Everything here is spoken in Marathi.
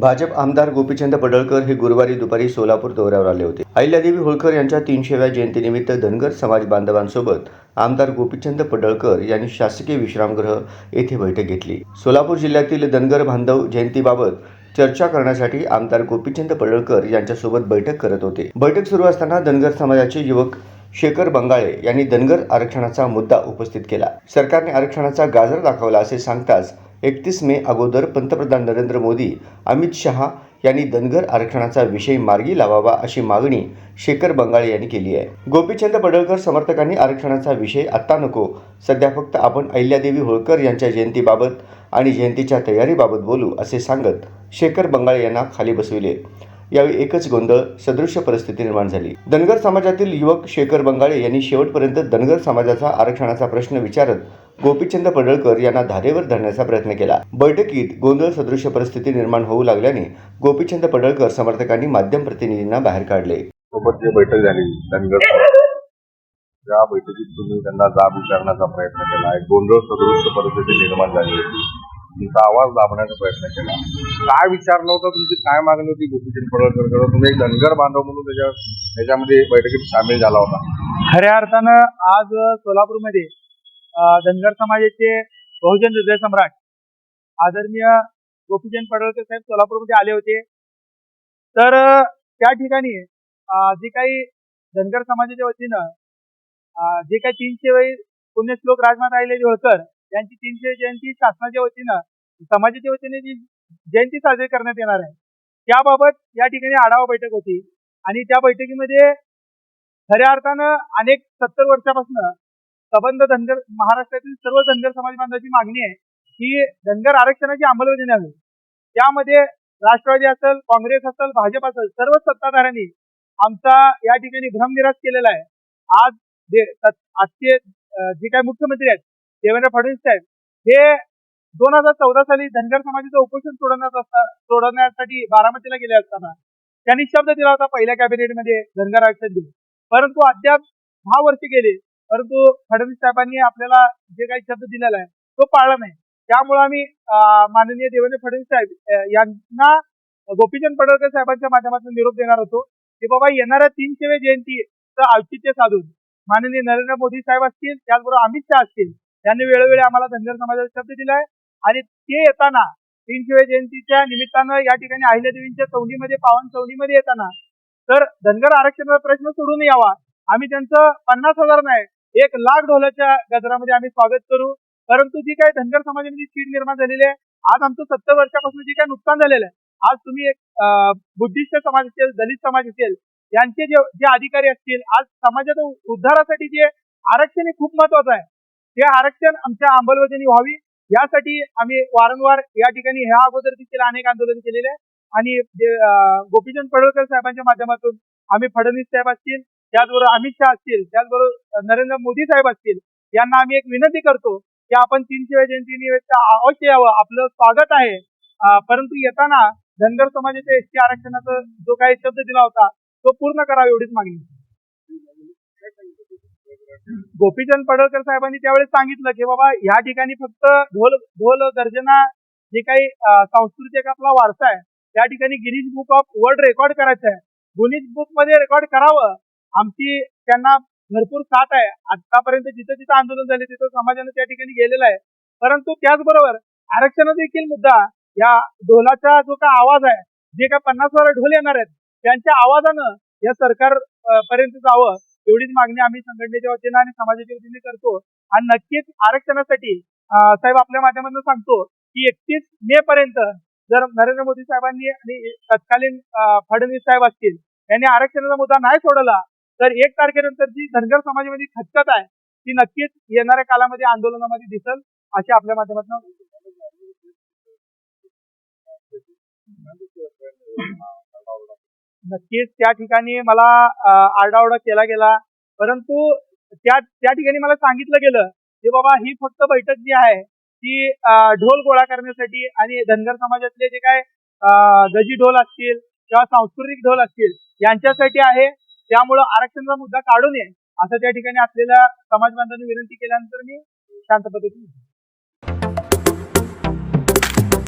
भाजप आमदार गोपीचंद पडळकर हे गुरुवारी दुपारी सोलापूर दौऱ्यावर आले होते. अहिल्यादेवी होळकर यांच्या तीनशेव्या जयंतीनिमित्त धनगर समाज बांधवांसोबत आमदार गोपीचंद पडळकर यांनी शासकीय विश्रामगृह येथे बैठक घेतली. सोलापूर जिल्ह्यातील धनगर बांधव जयंतीबाबत चर्चा करण्यासाठी आमदार गोपीचंद पडळकर यांच्यासोबत बैठक करत होते. बैठक सुरू असताना धनगर समाजाचे युवक शेखर बंगाळे यांनी धनगर आरक्षणाचा मुद्दा उपस्थित केला. सरकारने आरक्षणाचा गाजर दाखवला असे सांगताच एकतीस मे अगोदर पंतप्रधान नरेंद्र मोदी अमित शहा यांनी धनगर आरक्षणाचा विषय मार्गी लावावा अशी मागणी शेखर बंगाळे यांनी केली आहे. गोपीचंद पडळकर समर्थकांनी आरक्षणाचा विषय आत्ता नको सध्या फक्त आपण अहिल्यादेवी होळकर यांच्या जयंतीबाबत आणि जयंतीच्या तयारीबाबत बोलू असे सांगत शेखर बंगाळे यांना खाली बसविले. यावेळी एकच गोंधळ सदृश्य परिस्थिती निर्माण झाली. धनगर समाजातील युवक शेखर बंगाळे यांनी शेवटपर्यंत धनगर समाजाचा आरक्षणाचा प्रश्न विचारत गोपीचंद पडळकर यांना धारेवर धरण्याचा प्रयत्न केला. बैठकीत गोंधळ सदृश्य परिस्थिती निर्माण होऊ लागल्याने गोपीचंद पडळकर समर्थकांनी माध्यम प्रतिनिधींना बाहेर काढले. सोबत बैठक झाली धनगर त्या बैठकीत तुम्ही त्यांना जाब विचारण्याचा प्रयत्न केला गोंधळ सदृश्य परिस्थिती निर्माण झाली होती. तुमचा आवाज दाबण्याचा प्रयत्न केला. काय विचारलं होतं तुमची काय मागणी होती? गोपीचंद पडळकर तुम्ही एक धनगर बांधव म्हणून त्याच्या त्याच्यामध्ये बैठकीत सामील झाला होता. खऱ्या अर्थानं आज सोलापूरमध्ये धनगर समाजाचे बहुजन हृदय सम्राट आदरणीय गोपीचंद पडळकर साहेब सोलापूरमध्ये आले होते. तर त्या ठिकाणी जे काही धनगर समाजाच्या वतीनं जे काही तीनशे वेळी पुण्यश्लोक राजमाता अहिल्यादेवी होळकर यांची तीनशे जयंती शासनाच्या वतीनं समाजाच्या वतीने जी जयंती साजरी करण्यात येणार आहे त्याबाबत या ठिकाणी आढावा बैठक होती. आणि त्या बैठकीमध्ये खऱ्या अर्थानं अनेक सत्तर वर्षापासून सबंध धनगर महाराष्ट्रातील सर्व धनगर समाज बांधवाची मागणी आहे की धनगर आरक्षणाची अंमलबजावणी हवी. त्यामध्ये राष्ट्रवादी असेल काँग्रेस असेल भाजप असेल सर्व सत्ताधाऱ्यांनी आमचा या ठिकाणी भ्रमनिराश केलेला आहे. आज जे आजचे जे काही मुख्यमंत्री आहेत देवेंद्र फडणवीस साहेब हे दोन हजार चौदा साली धनगर समाजाचं उपोषण सोडवण्यात असता सोडवण्यासाठी बारामतीला गेले असताना त्यांनी शब्द दिला होता पहिल्या कॅबिनेटमध्ये धनगर आरक्षण दिले परंतु अद्याप दहा वर्ष गेले परंतु फडणवीस साहेबांनी आपल्याला जे काही शब्द दिलेला आहे तो पाळला नाही. त्यामुळे आम्ही माननीय देवेंद्र फडणवीस साहेब यांना गोपीचंद पडळकर साहेबांच्या माध्यमातून निरोप देणार होतो की बाबा येणाऱ्या तीनशेवे जयंतीचं औचित्य साधून माननीय नरेंद्र मोदी साहेब असतील त्याचबरोबर अमित शहा असतील त्यांनी वेळोवेळी आम्हाला धनगर समाजाचा शब्द दिलाय. आणि ते येताना तीनशेवे जयंतीच्या निमित्तानं या ठिकाणी अहिल्यादेवींच्या चौंडीमध्ये पावन चौंडीमध्ये येताना तर धनगर आरक्षणाचा प्रश्न सोडून यावा. आम्ही त्यांचं पन्नास हजार नाही एक लाख ढोलाच्या गजरामध्ये आम्ही स्वागत करू. परंतु जी काही धनगर समाजामध्ये चीड निर्माण झालेली आहे आज आमचं सत्तर वर्षापासून जे काही नुकसान झालेलं आहे आज तुम्ही एक बुद्धिस्ट समाज असेल दलित समाज असेल यांचे जे जे अधिकारी असतील आज समाजाच्या उद्धारासाठी जे आरक्षण हे खूप महत्वाचं आहे. हे आरक्षण आमच्या अंमलबजावणी व्हावी. यासाठी आम्ही वारंवार या ठिकाणी ह्या अगोदर देखील अनेक आंदोलन केलेले आहे. आणि गोपीचंद पडळकर साहेबांच्या माध्यमातून आम्ही फडणवीस साहेब असतील त्याचबरोबर अमित शहा असतील त्याचबरोबर नरेंद्र मोदी साहेब असतील यांना आम्ही एक विनंती करतो की आपण तीनशे जयंती निमित्त अवश्य यावं. आपलं स्वागत आहे. परंतु येताना धनगर समाजाच्या एसटी आरक्षणाचा जो काही शब्द दिला होता तो पूर्ण करावा एवढीच मागणी. गोपीचंद पडळकर साहेबांनी त्यावेळेस सांगितलं की बाबा ह्या ठिकाणी फक्त ढोल ढोल गर्जना जे काही सांस्कृतिक आपला वारसा आहे त्या ठिकाणी Guinness book of world record करायचं आहे. गुनीज बुकमध्ये रेकॉर्ड करावं. आमची त्यांना भरपूर साथ आहे. आतापर्यंत जिथं जिथं आंदोलन झाले तिथं समाजानं त्या ठिकाणी गेलेलं आहे. परंतु त्याचबरोबर आरक्षण देखील मुद्दा या ढोलाचा जो काय आवाज आहे जे काय पन्नास वर ढोल येणार आहेत त्यांच्या आवाजानं या सरकार पर्यंत जावं. एवढीच मागणी आम्ही संघटनेच्या वतीनं आणि समाजाच्या वतीने करतो. आणि नक्कीच आरक्षणासाठी साहेब आपल्या माध्यमातून सांगतो की एकतीस मे पर्यंत जर नरेंद्र मोदी साहेबांनी आणि तत्कालीन फडणवीस साहेब असतील यांनी आरक्षणाचा मुद्दा नाही सोडला तर एक तारखेनंतर जी धनगर समाजामध्ये खचकत आहे ती नक्कीच येणाऱ्या काळामध्ये आंदोलनामध्ये दिसल अशी आपल्या माध्यमातून नक्कीच त्या ठिकाणी मला आरडाओरडा केला गेला. परंतु त्या त्या ठिकाणी मला सांगितलं गेलं की बाबा ही फक्त बैठक जी आहे ती ढोल गोळा करण्यासाठी आणि धनगर समाजातले जे काय गजी ढोल असतील किंवा सांस्कृतिक ढोल असतील यांच्यासाठी आहे. त्यामुळं आरक्षणाचा मुद्दा काढू नये असं त्या ठिकाणी असलेल्या समाज बांधवांनी विनंती केल्यानंतर मी शांत पद्धतीने